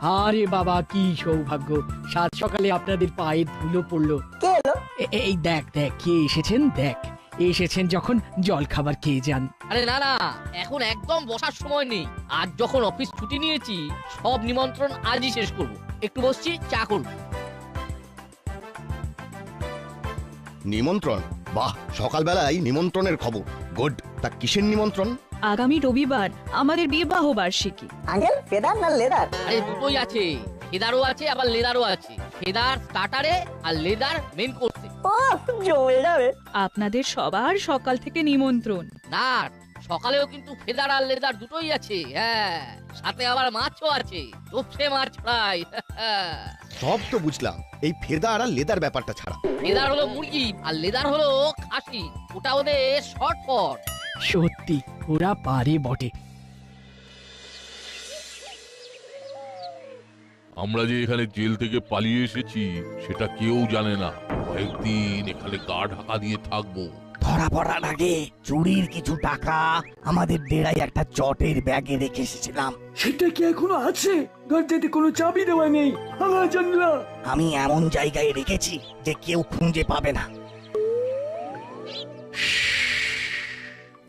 আরে বাবা কি সৌভাগ্য। সাত সকালে আপনাদের পায়ে ধুলো পড়ল। কে এলো? এ- এই দেখ দেখ কে এসেছেন? দেখ এসেছেন যখন জল খাবার খেয়ে যান। আরে না না এখন একদম বসার সময় নেই। আজ যখন অফিস ছুটি নিয়েছি সব নিমন্ত্রণ আজই শেষ করব। একটু বসছি চা করব। নিমন্ত্রণ? বাহ সকালবেলায় নিমন্ত্রণের খবর। গুড তা কিসের নিমন্ত্রণ? আগামী রবিবার আমাদের বিবাহ বার্ষিকী। আঙ্কেল ফেদার না লেদার? আরে দুটোই আছে। ফেদারও আছে আবার লেদারও আছে। ফেদার স্টার্টারে আর লেদার মেন কোর্সে ও জমে যাবে আপনাদের সবার সকাল থেকে নিমন্ত্রণ। না সকালেও কিন্তু ফেদার আর লেদার দুটোই আছে। হ্যাঁ সাথে আবার মাছও আছে। তোপসে মাছ ফ্রাই। সব তো বুঝলাম এই ফেদার আর লেদার ব্যাপারটা ছাড়া। ফেদার হলো মুরগি আর লেদার হলো খাসি। ওটা ওদের শর্টকট সত্যি ওরা পারে বটে। আমরা যে এখানে জেল থেকে পালিয়ে এসেছি সেটা কেউ জানে না। কয়েকদিন এখানে গা ঢাকা দিয়ে থাকব। ধরা পড়ার আগে চুরির কিছু টাকা আমাদের ডেরায় একটা চটের ব্যাগে রেখে এসেছিলাম। সেটা কি এখনও আছে? দরজাতে কোনো চাবি দেওয়া নেই। ভাঙা জানলা। আমি এমন জায়গায় রেখেছি যে কেউ খুঁজে পাবে না।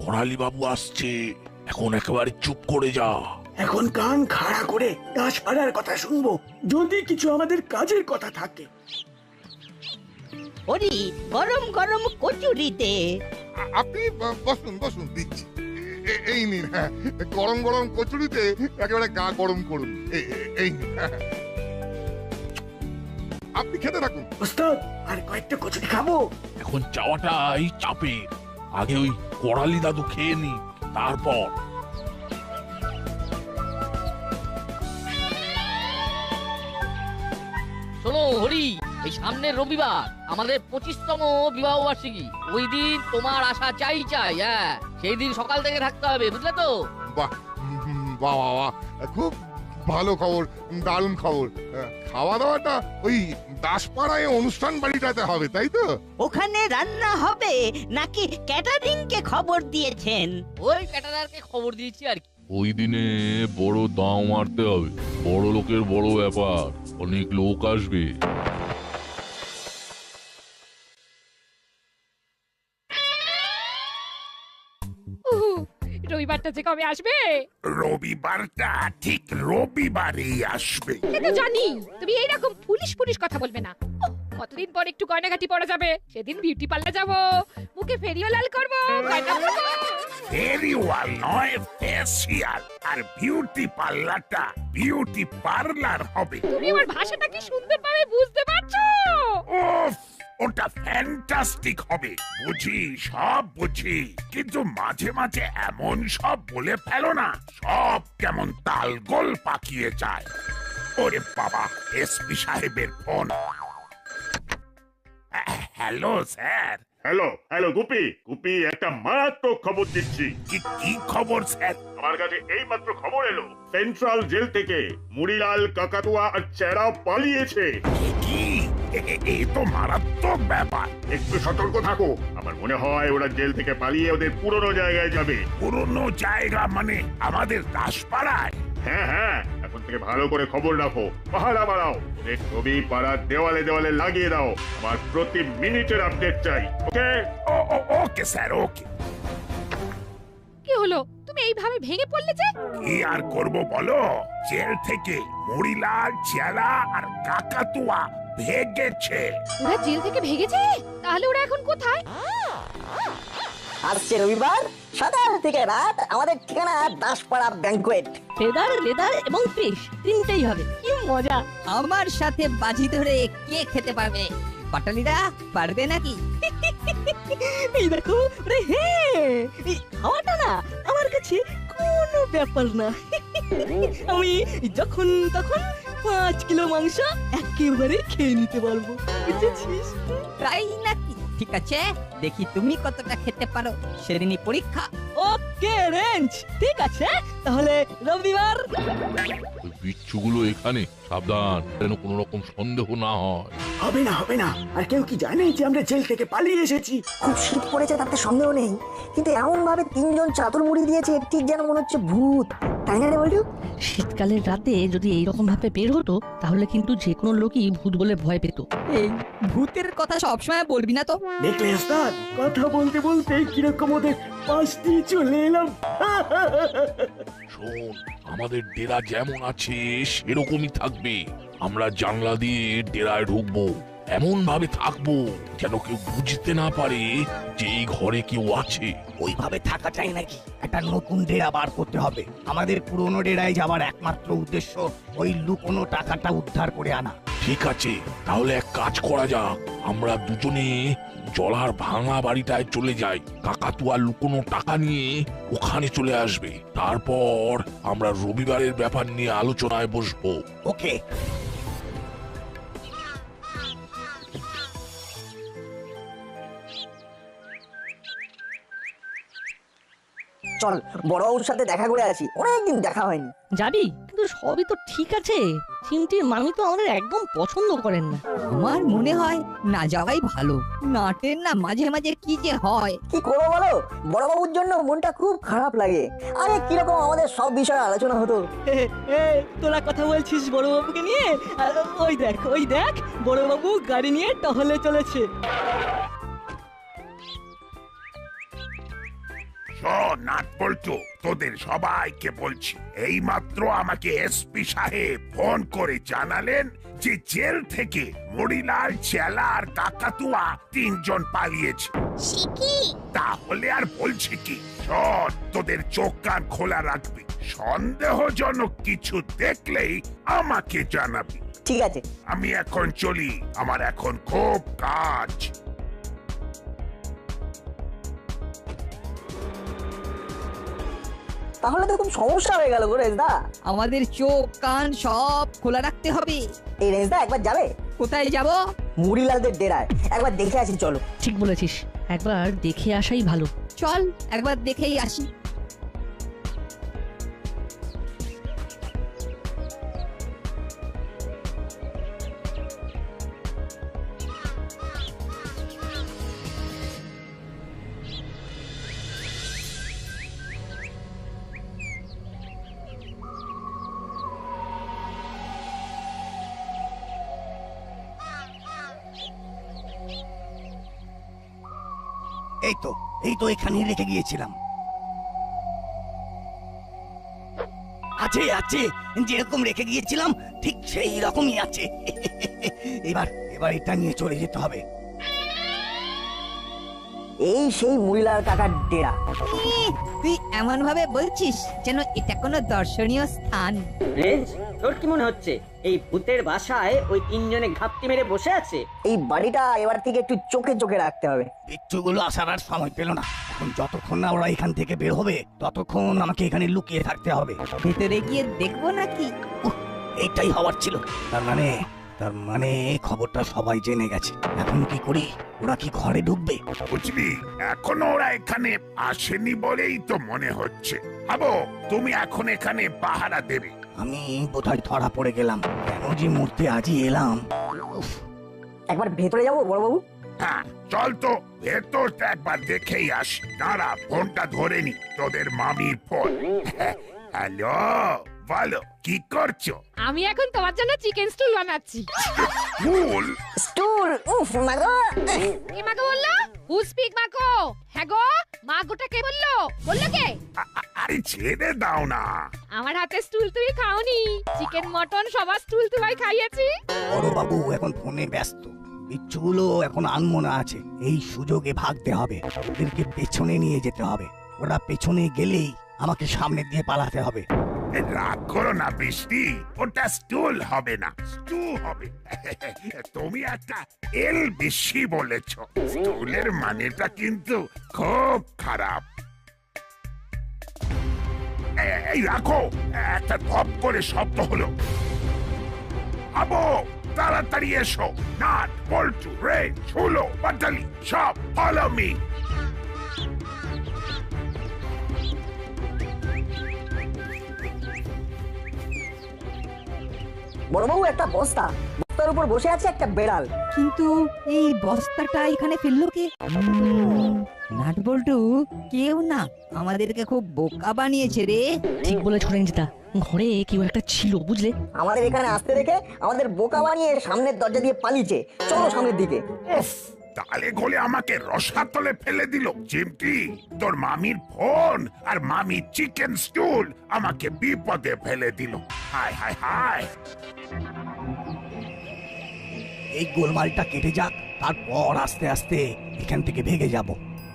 করালি বাবু আসছে। এখন একেবারে চুপ করে যা। এখন কান খাড়া করে দাসপাড়ার কথা শুনব যদি কিছু আমাদের কাজের কথা থাকে। ওরি গরম গরম কচুরিতে। আপনি ব- বসুন বসুন দিচ্ছি। এ- এই নিন হ্যাঁ গরম গরম কচুরিতে একেবারে গা গরম করুন। এ- এ- এই নিন হ্যাঁ। আপনি খেতে থাকুন। ওস্তাদ আর কয়েকটা কচুরি খাব? এখন চাওয়াটাই চাপের। আগে ওই করালি দাদু খেয়ে নি তারপর। শোনো হরি এই সামনের রবিবার আমাদের পঁচিশতম বিবাহ বার্ষিকী। ওই দিন তোমার আশা চাই চাই হ্যাঁ। সেই দিন সকাল থেকে থাকতে হবে বুঝলে তো? বাহ বাহ বাহ। খুব ভালো খবর দারুণ খবর। খাওয়া দাওয়াটা ওই দাসপাড়ায় অনুষ্ঠান বাড়িটাতে হবে তাই তো? ওখানে রান্না হবে নাকি ক্যাটারিং কে খবর দিয়েছেন? ওই ক্যাটারারকে খবর দিয়েছি আর কি। ওই দিনে বড় দাও মারতে হবে। বড় লোকের বড় ব্যাপার অনেক লোক আসবে। রবিবারটা যে কবে আসবে? রবিবারটা ঠিক রবিবারেই আসবে। সে তো জানি তুমি এইরকম পুলিশ পুলিশ কথা বলবে না। ওহ, কতদিন পর একটু গয়নাগাটি পরা যাবে? সেদিন বিউটি পার্লার যাব। মুখে ফেরিও লাল করব গয়না পরবো। ফেরিওয়াল নয় ফেসিয়াল আর বিউটি পার্লারটা বিউটি পার্লার হবে। তুমি আমার ভাষাটা কি সুন্দরভাবে বুঝতে পারছ? উফ, ওটা ফ্যান্টাস্টিক হবে। বুঝি সব বুঝি। কিন্তু মাঝে মাঝে এমন সব বলে ফেলো না সব কেমন তালগোল পাকিয়ে যায়। ওরে বাবা এসপি সাহেবের phone. Hello sir. Hello hello Gupi. Gupi একটা মারাত্মক খবর দিচ্ছি। কি কি খবর স্যার? আমার কাছে এই মাত্র খবর এলো। সেন্ট্রাল জেল থেকে মুড়িলাল কাকাতুয়া আর চেরা পালিয়েছে। কি? এ- এ- এ তো মারাত্মক ব্যাপার। একটু সতর্ক থাকো। আমার মনে হয় ওরা জেল থেকে পালিয়ে ওদের পুরনো জায়গায় যাবে। পুরনো জায়গা মানে আমাদের দাসপাড়ায়? হ্যাঁ হ্যাঁ এখন থেকে ভালো করে খবর রাখো। পাহারা বাড়াও। ওদের ছবি পাড়ার দেওয়ালে দেওয়ালে লাগিয়ে দাও। আমার প্রতি মিনিটের আপডেট চাই ওকে? ও ও- ওকে স্যার ওকে। কি হলো? তুমি এইভাবে ভেঙে পড়লে যে? কি আর করব বলো? জেল থেকে মুড়িলাল চেলা আর কাকাতুয়া ভেগেছে। ওরা জেল থেকে ভেগেছে? তাহলে ওরা এখন কোথায়? আসছে রবিবার সকাল থেকে রাত আমাদের ঠিকানা দাসপাড়া ব্যাংকুয়েট। ফেদার লেদার এবং ফিশ তিনটেই হবে। কি মজা। আমার সাথে বাজি ধরে কে খেতে পারবে? পাটালিরা পারবে নাকি? এই দেখো রে হে! এই খাওয়াটা না আমার কাছে কোনো ব্যাপার না। আমি যখন তখন পাঁচ কিলো মাংস একেবারে খেয়ে নিতে পারব। বুঝেছিস? তাই নাকি? ঠিক আছে দেখি তুমি কতটা খেতে পারো। সেদিনই পরীক্ষা। Okay range. ঠিক আছে তাহলে রবিবার। বিচ্ছুগুলো এখানে সাবধান যেন কোনো রকম সন্দেহ না হয়। হবে না হবে না। আর কেউ কি জানে যে আমরা জেল থেকে পালিয়ে এসেছি? খুব শীত পড়েছে তাতে সন্দেহ নেই। কিন্তু এমন ভাবে তিনজন চাদর মুড়ি দিয়েছে ঠিক যেন মনে হচ্ছে ভূত। তাই না রে বলটু? শীতকালের রাতে যদি এইরকম ভাবে বের হতো তাহলে কিন্তু যে কোনো লোকই ভূত বলে ভয় পেত। এই ভূতের কথা সবসময় বলবি না তো? দেখলে ওস্তাদ কথা বলতে বলতে কীরকম ওদের পাশ দিয়ে চলে এলাম। শোন আমাদের ডেরা যেমন আছে সেরকমই থাকবে। আমরা জানলা দিয়ে ডেরায় ঢুকবো এমন ভাবে থাকব যেন কেউ বুঝতে না পারে যে এই ঘরে কেউ আছে। ওইভাবে থাকা চাই নাকি একটা নতুন ডেরা বার করতে হবে। আমাদের পুরনো ডেরায় যাওয়ার একমাত্র উদ্দেশ্য ওই লুকোনো টাকাটা উদ্ধার করে আনা। ঠিক আছে তাহলে এক কাজ করা যাক। আমরা দুজনে জলার ভাঙা বাড়িটায় চলে যায় কাকাতুয়া লুকোনো টাকা নিয়ে ওখানে চলে আসবে। তারপর আমরা রবিবারের ব্যাপার নিয়ে আলোচনায় বসবো। ওকে। চল বড় বড়বাবুর সাথে দেখা করে আছি অনেকদিন দেখা হয়নি। যাবি? কিন্তু সবই তো ঠিক আছে। চিমটির মামি তো আমাদের একদম পছন্দ করেন না। আমার মনে হয় না যাওয়াই ভালো। নাটের না মাঝে মাঝে কি যে হয়। কি করব বলো? বড়বাবুর জন্য মনটা খুব খারাপ লাগে। আরে কীরকম আমাদের সব বিষয়ে আলোচনা হতো? তোরা কথা বলছিস বড়বাবুকে নিয়ে? আর ওই দেখ ওই দেখ বড়বাবু গাড়ি নিয়ে টহলে চলেছে। নাট তোদের সবাইকে বলছি এই মাত্র আমাকে এসপি সাহেব ফোন করে জানালেন যে জেল থেকে মরিলাল চেলা আর কাকাতুয়া তিনজন পালিয়েছে। তাহলে আর বলছি কি? শোন তোদের চোখ কান খোলা রাখবি। সন্দেহজনক কিছু দেখলেই আমাকে জানাবি। ঠিক আছে। আমি এখন চলি আমার এখন খুব কাজ। তাহলে তো খুব সমস্যা হয়ে গেল গো রেজদা। আমাদের চোখ কান সব খোলা রাখতে হবে। এই রেজদা একবার যাবে? কোথায় যাব? মুড়িলালদের ডেরায়। একবার দেখে আসি চলো। ঠিক বলেছিস একবার দেখে আসাই ভালো। চল একবার দেখেই আসি। এই তো এই তো এখানে রেখে গিয়েছিলাম। আছে আছে যেরকম রেখে গিয়েছিলাম ঠিক সেই রকমই আছে। এবার এবার এটা নিয়ে চলে যেতে হবে। এই সেই মহিলার কাকার ডেরা। তুই এমন ভাবে বলছিস যেন এটা কোনো দর্শনীয় স্থান। রেঞ্জ তোর কি মনে হচ্ছে? এই ভূতের বাসায় ওই তিনজনে ঘাপটি মেরে বসে আছে? এই বাড়িটা এবার থেকে একটু চোখে চোখে রাখতে হবে। বিচ্ছুগুলো আসার আর সময় পেল না। এখন যতক্ষণ না ওরা এখান থেকে বের হবে ততক্ষণ আমাকে এখানে লুকিয়ে থাকতে হবে। ভেতরে গিয়ে দেখব নাকি? এইটাই হওয়ার ছিল। তার মানে তার মানে খবরটা সবাই জেনে গেছে। এখন কি করি? ওরা কি ঘরে ঢুকবে? বুঝলি? এখনও ওরা এখানে আসেনি বলেই তো মনে হচ্ছে। ভাবো তুমি এখন এখানে পাহারা দেবে। আমি বোধহয় ধরা পড়ে গেলাম। কেন যে মূর্তি আজই এলাম? একবার ভেতরে যাব বড়বাবু? হ্যাঁ চল তো ভেতরটা একবার দেখেই আসি। দাঁড়া ফোনটা ধরে নি তোদের মামির ফোন। হ্যালো? বলো কি করছ? আমি এখন তোমার জন্য চিকেন স্টুল বানাচ্ছি। ফুল? স্টুল উফ মাগো। কে মাগো বলল হু স্পিক মাগো? হ্যাঁ গো মাগোটা কে বলল? বলল কে? আরে ছেড়ে দাও না। আমার হাতে স্টুল তুমি খাওনি। চিকেন মটন সবার স্টুল তোমায় খাইয়েছি। বড় বাবু এখন ফোনে ব্যস্ত। বিচ্ছুগুলো এখন আনমনা আছে। এই সুযোগে ভাগতে হবে। ওদেরকে পেছনে নিয়ে যেতে হবে। ওরা পেছনে গেলেই আমাকে সামনে দিয়ে পালাতে হবে। এ, বৃষ্টি। ওটা স্টুল হবে না। স্টু হবে। তুমি একটা এল বেশি বলেছ। স্টুলের মানেটা কিন্তু খুব খারাপ। এই রাখো। একটা ধপ করে শব্দ হলো। আবো, তাড়াতাড়ি এসো। নাট, বল্টু রে ঝুলো বাটালি, সব ফলো মি বড়বাবু একটা বস্তা। বস্তার উপর বসে আছে একটা বেড়াল। কিন্তু এই বস্তাটা এখানে ফেলল কে? নাটবল্টু কেউ না। আমাদেরকে খুব বোকা বানিয়েছে রে। ঠিক বলেছ রঞ্জিতা। ঘরে কেউ একটা ছিল বুঝলে? আমাদের এখানে আসতে দেখে আমাদের বোকা বানিয়ে সামনের দরজা দিয়ে পালিয়েছে। চলো সামনের দিকে। তালে গলে আমাকে রসাতলে ফেলে দিল চিমটি তোর মামির ফোন আর মামি চিকেন স্টুল আমাকে বিপদে ফেলে দিল। হায় হায় হায়। এই গোলমালটা কেটে যাক, তারপর আস্তে আস্তে এখান থেকে ভেগে যাব।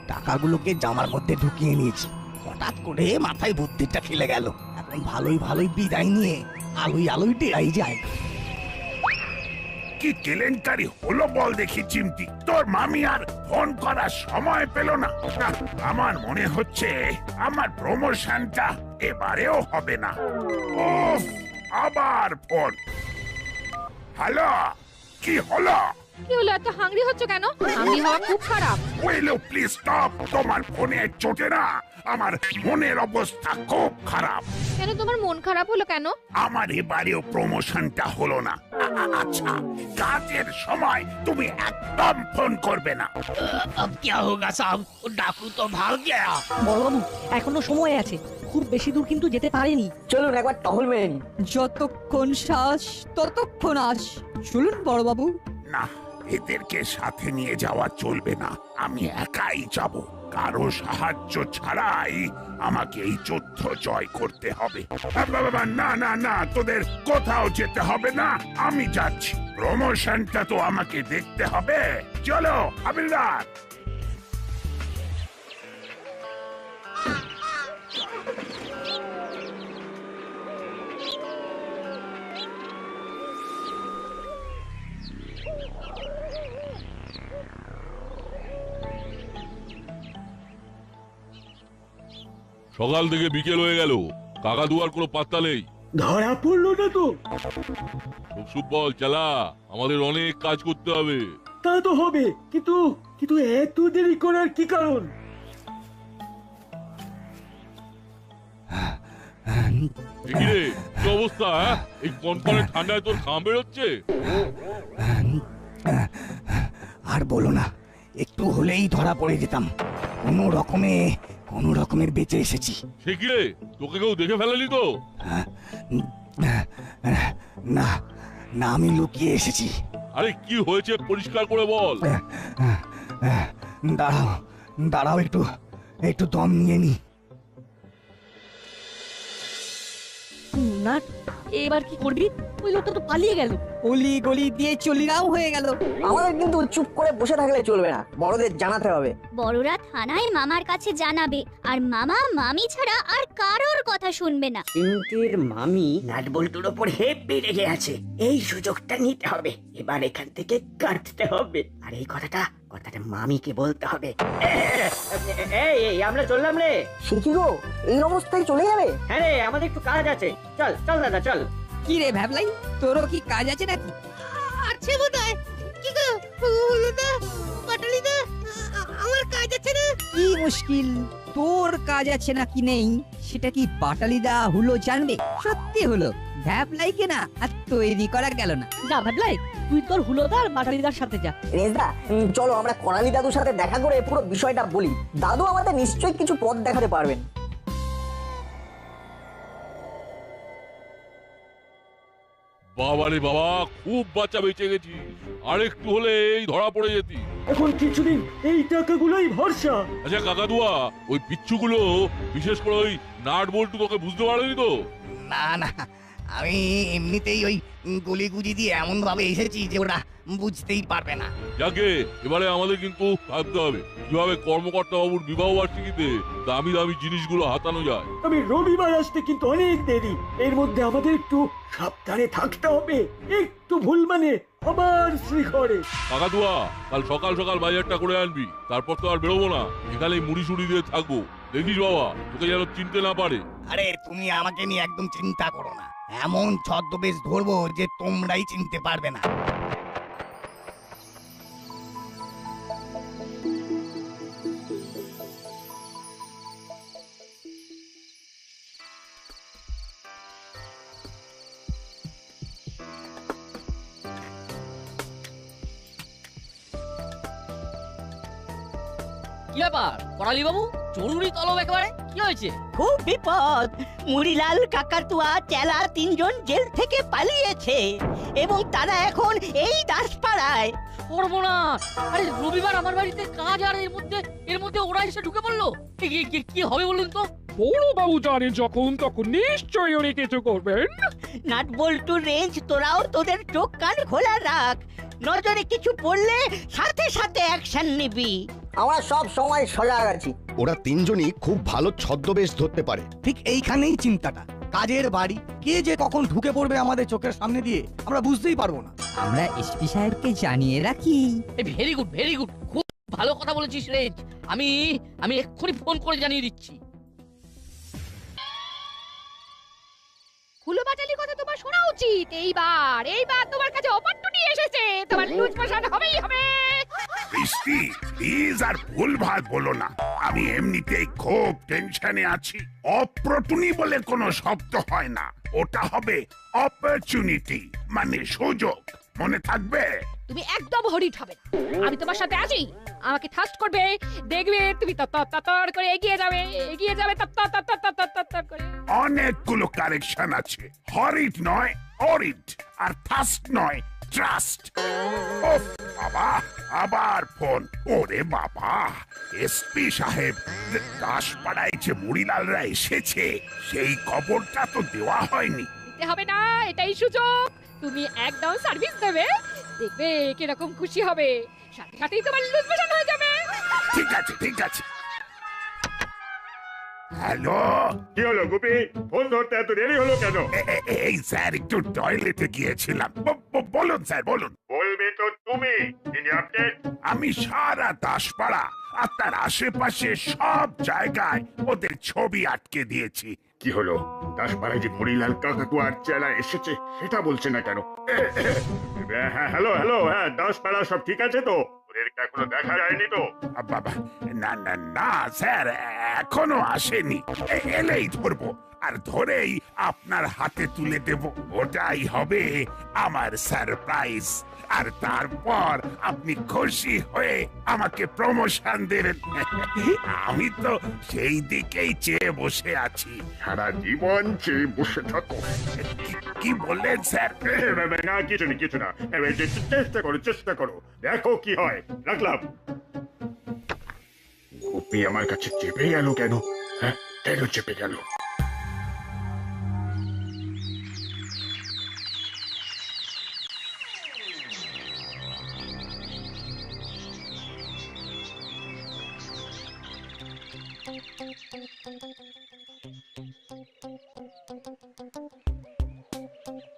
টাকাগুলোকে জামার মধ্যে ঢুকিয়ে নিয়েছি। হঠাৎ করে মাথায় বুদ্ধিটা খেলে গেল। এখন ভালোই ভালোই বিদায় নিয়ে আলোই আলোই ডেরাই যায়। কি কেলেঙ্কারি হলো বল দেখি, চিমটি। তোর মামি আর ফোন করার সময় পেল না। আমার মনে হচ্ছে আমার প্রমোশনটা এবারেও হবে না। আবার ফোন। হ্যালো, কি হলো? কি হলো এত হাংরি হচ্ছ কেন হাংরি হওয়া খুব খারাপ উইল ইউ প্লিজ স্টপ তোমার ফোনে চোটে না আমার মনের অবস্থা খুব খারাপ কেন তোমার মন খারাপ হলো কেন আমার এবারেও প্রমোশনটা হলো না আ- আ- আচ্ছা কাজের সময় তুমি একদম ফোন করবে না अब क्या होगा साहब डाकू तो भाग गया বড়বাবু এখনো সময় আছে খুব বেশি দূর কিন্তু যেতে পারেনি চলুন একবার টহল মেরে নি যতক্ষণ শ্বাস ততক্ষণ আস চলুন বড়বাবু না এদেরকে সাথে নিয়ে যাওয়া চলবে না। আমি একাই যাব। কারও সাহায্য ছাড়াই আমাকে এই যুদ্ধ জয় করতে হবে। না না না, তোদের কোথাও যেতে হবে না। আমি যাচ্ছি। প্রমোশনটা তো আমাকে দেখতে হবে। চলো, হাবিলদার। সকাল থেকে বিকেল হয়ে গেল। কাকা দুয়ার কোনো পাত্তা নেই। ধরা পড়ল না তো। বল চালা। আমাদের অনেক কাজ করতে হবে। তা তো হবে কিন্তু কিন্তু এত দেরি করার কি কারণ? কি অবস্থা হ্যাঁ? এই কনকনে ঠান্ডায় তোর ঘাম বেরোচ্ছে? আর বলো না একটু হলেই ধরা পড়ে যেতাম। কোনো রকমে কোনো রকমের বেঁচে এসেছি। সে কি রে? তোকে কেউ দেখে ফেলেনি তো? না না আমি লুকিয়ে এসেছি। আরে কি হয়েছে পরিষ্কার করে বল। দাঁড়াও দাঁড়াও একটু একটু দম নিয়ে নি। না এবার কি করবি? ওই লোকটা তো পালিয়ে গেল। অলি গলি দিয়ে চলিরাও হয়ে গেল। আমাদের কিন্তু চুপ করে বসে থাকলে চলবে না। বড়দের জানাতে হবে। বড়রা থানায় মামার কাছে জানাবে। আর মামা মামি ছাড়া আর কারোর কথা শুনবে না। চিমটির মামি নাটবল্টুর ওপর হেব্বি রেগে আছে। এই সুযোগটা নিতে হবে। এবার এখান থেকে কাটতে হবে। আর এই কথাটা কথাটা মামিকে বলতে হবে। এই এই আমরা চললাম রে। সে কি গো এই অবস্থায় চলে যাবে? হ্যাঁ রে আমাদের একটু কাজ আছে। চল চল দাদা চল। কি রে ভাবলাই তোরও কি কাজ আছে নাকি? আছে বোধহয়। কি গো হলো না পাটালি না আমার কাজ আছে না? কি মুশকিল তোর কাজ আছে নাকি নেই? সেটা কি বাটালিদা হলো জানবে? সত্যি হলো ভ্যাবলাইকে না আর তৈরি করা গেল না। যা ভাবলাই তুই তোর হুলোদার বাটালিদার সাথে যা। রেজদা চলো আমরা করালি দাদুর সাথে দেখা করে পুরো বিষয়টা বলি। দাদু আমাদের নিশ্চয়ই কিছু পথ দেখাতে পারবেন। বাবারে বাবা খুব বাচ্চা বেঁচে গেছিস আর একটু হলে এই ধরা পড়ে যেতি। এখন কিছুদিন এই টাকাগুলোই ভরসা। আচ্ছা কাকাতুয়া ওই পিচ্ছুগুলো বিশেষ করে ওই নাট বল্টু তোকে বুঝতে পারেনি তো? না না আমি এমনিতেই ওই গলি গুজি দিয়ে এমন ভাবে এসেছি যে ওরা বুঝতেই পারবে না। যাকে এবারে আমাদের কিন্তু ভাবতে হবে কীভাবে কর্মকর্তা বাবুর বিবাহ বার্ষিকীতে দামি দামি জিনিসগুলো হাতানো যায়। আমি রবিবার আসতে কিন্তু অনেক দেরি। এর মধ্যে আমাদের একটু সাবধানে থাকতে হবে। একটু ভুল মানে আবার শ্রীঘরে। কাকাতুয়া কাল সকাল সকাল বাজারটা করে আনবি তারপর তো আর বেরোবো না। এখানে মুড়ি সুড়ি দিয়ে থাকব। দেখিস বাবা তোকে যেন চিনতে না পারে। আরে তুমি আমাকে নিয়ে একদম চিন্তা করো না। এমন ছদ্মবেশ ধরবো যে তোমরাই চিনতে পারবে না। কি ব্যাপার? করালি বাবু জরুরি তলব একেবারে? কি হয়েছে? খুব বিপদ। মুড়িলাল কাকাতুয়া চেলা তিনজন জেল থেকে পালিয়েছে এবং তারা এখন এই দাসপাড়ায়। সর্বনাশ আরে রবিবার আমার বাড়িতে কাজ আর এর মধ্যে এর মধ্যে ওরা এসে ঢুকে পড়ল? কি- কি- হবে বলুন তো? বড়বাবু জানে যখন তখন নিশ্চয়ই উনি কিছু করবেন। নাট বল্টু রেঞ্জ তোরাও তোদের চোখ কান খোলা রাখ। নজরে কিছু পড়লে সাথে সাথে অ্যাকশন নিবি। আমরা সব সময় সজাগ আছি। ওরা তিনজনই খুব ভালো ছদ্মবেশ ধরতে পারে। ঠিক এইখানেই চিন্তাটা। কাজের বাড়ি। কে যে কখন ঢুকে পড়বে আমাদের চোখের সামনে দিয়ে আমরা বুঝতেই পারব না। আমরা এসপি সাহেবকে জানিয়ে রাখি। Very good very good. খুব ভালো কথা বলেছিস রেজ। আমি আমি এক্ষুনি ফোন করে জানিয়ে দিচ্ছি। হুলো বাটালির কথা তোমার শোনা উচিত। এইবার এইবার তোমার কাছে অপরচুনিটি এসেছে। তোমার লুজ হবেই হবে। বৃষ্টি প্লিজ আর ভুলভাল বলো না। আমি এমনিতেই খুব টেনশনে আছি। অপ্রটুনি বলে কোনো শব্দ হয় না। ওটা হবে অপরচুনিটি মানে সুযোগ। মনে থাকবে? তুমি একদম হরিট হবে না। আমি তোমার সাথে আছি। আমাকে থাস্ট করবে। দেখবে তুমি তত্তর তত্তর করে এগিয়ে যাবে। এগিয়ে যাবে তত্তর তত্তর তত্তর তত্তর করে। অনেকগুলো কারেকশন আছে। হরিট নয় অরিট। আর থাস্ট নয় ট্রাস্ট ওফ বাবা আবার ফোন ওরে বাবা এসপি সাহেব দাসপাড়ায় যে মুড়িলালরা এসেছে সেই খবরটা তো দেওয়া হয়নি। হবে না এটাই সুযোগ। তুমি একদম সার্ভিস দেবে। দেখবে কীরকম খুশি হবে। সাথে সাথেই তোমার লুজ মোশন হয়ে যাবে। ঠিক আছে ঠিক আছে। হ্যালো? কি হলো গুপি? ফোন ধরতে এত দেরি হলো কেন? এই স্যার একটু টয়লেটে গিয়েছিলাম। বলুন স্যার বলুন। বলবে তো তুমি তিনি আপডেট আমি সারা দাসপাড়া আর তার আশেপাশে সব জায়গায় ওদের ছবি আটকে দিয়েছি। কি হলো? দাসপাড়ায় যে মরিলাল কাকাতুয়ার চেলা এসেছে, সেটা বলছে না কেন? হ্যাঁ হ্যালো হ্যালো হ্যাঁ দাসপাড়া সব ঠিক আছে তো? ওদেরকে এখনও দেখা যায়নি তো? বাবা, না না না, স্যার, এখনও আসেনি। এলেই ধরবো। আর ধরেই আপনার হাতে তুলে দেব। ওটাই হবে আমার সারপ্রাইজ আর তারপর আপনি খুশি হয়ে আমাকে প্রমোশন দেবেন। আমি তো সেই দিকেই চেয়ে বসে আছি। সারা জীবন চেয়ে বসে থাকো। কি- বললেন স্যার? না কিছু না কিছু না। চেষ্টা করো চেষ্টা করো। দেখো কি হয়। রাখলাম। গুপি আমার কাছে চেপে গেল কেন? হ্যাঁ কেন চেপে গেল?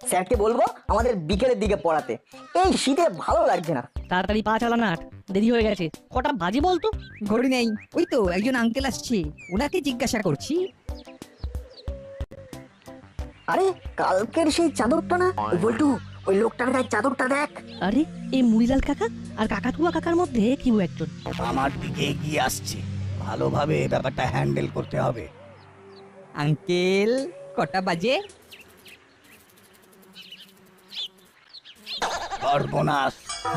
স্যারকে বলব আমাদের বিকেলের দিকে পড়াতে। এই শীতে ভালো লাগছে না। তাড়াতাড়ি পা চালা নাট দেরি হয়ে গেছে। কটা বাজে বলতো ঘড়ি নেই। ওই তো একজন আঙ্কেল আসছে। ওনাকে জিজ্ঞাসা করছি। আরে কালকের সেই চাদরটা না? ওই বল্টু ওই লোকটার গায়ে চাদরটা দেখ। আরে এই মুড়িলাল কাকা? আর কাকাতুয়া কাকার মধ্যে কেউ একজন? আমার দিকে এগিয়ে আসছে। ভালোভাবে ব্যাপারটা হ্যান্ডেল করতে হবে। আঙ্কেল কটা বাজে? সর্বনাশ।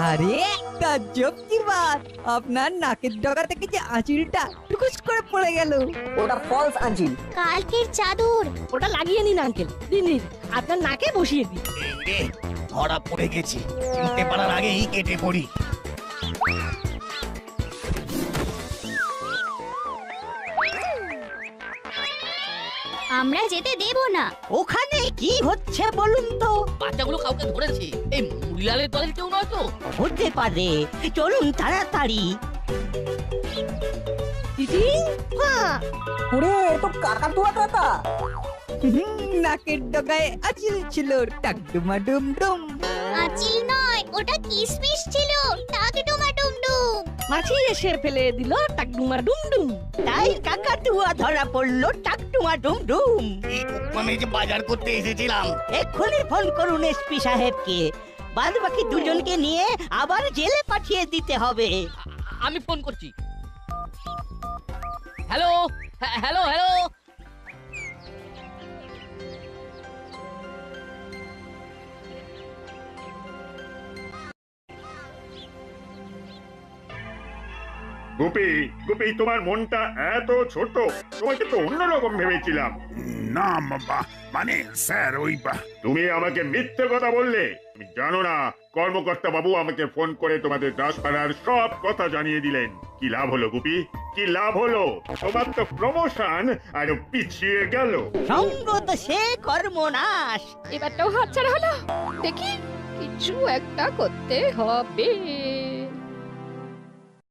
আরে তাজ্জব কি বাত আপনার নাকের ডগা থেকে যে আঁচিলটা টুকুস করে পড়ে গেল। ওটা ফলস আঞ্চিল কালকের চাদর। ওটা লাগিয়ে নিন আঙ্কেল দিন দিন আপনার নাকে বসিয়ে দিন। ধরা পড়ে গেছি। চিনতে পারার আগেই কেটে পড়ি। আমরা যেতে দেব না। ওখানে কি হচ্ছে বলুন তো? বাচ্চাগুলো কাউকে ধরেছে। এই মুড়িলালের দলের কেউ নয় তো? হতে পারে। চলুন তাড়াতাড়ি। দিদি? হ্যাঁ। ওরে তো কাকাতুয়া কাকা। হুম, নাকের ডগায় আঁচিল ছিল টাকডুমা ডুম ডুম আচিল নয় ওটা কিসমিস ছিল। টাক ডুমা ডুমডুম। মাছি এসে ফেলে দিল টাকডুমা ডুম ডুম তাই কাকাতুয়া ধরা পড়ল টাকডুমা ডুম ডুম আমি যে বাজার করতে এসেছিলাম। এক্ষুনি ফোন করুন এসপি সাহেবকে। বাদ বাকি দুজনকে নিয়ে আবার জেলে পাঠিয়ে দিতে হবে। আমি ফোন করছি। হ্যালো হ্যাঁ, হ্যালো হ্যালো। গোপি গোপি তোমার মনটা এত ছোট তোমাকে তো অন্যরকম ভেবেছিলাম। না মা- মানে স্যার ওই বা- তুমি আমাকে মিথ্যে কথা বললে? তুমি জানো না কর্মকর্তা বাবু আমাকে ফোন করে তোমাদের দাসপাড়ার সব কথা জানিয়ে দিলেন। কি লাভ হলো গুপি? কি লাভ হলো? তোমার তো প্রমোশন আর পিছিয়ে গেল। সঙ্গ তো সে কর্মনাশ। এবারটাও হাতছাড়া হলো? দেখি কিছু একটা করতে হবে।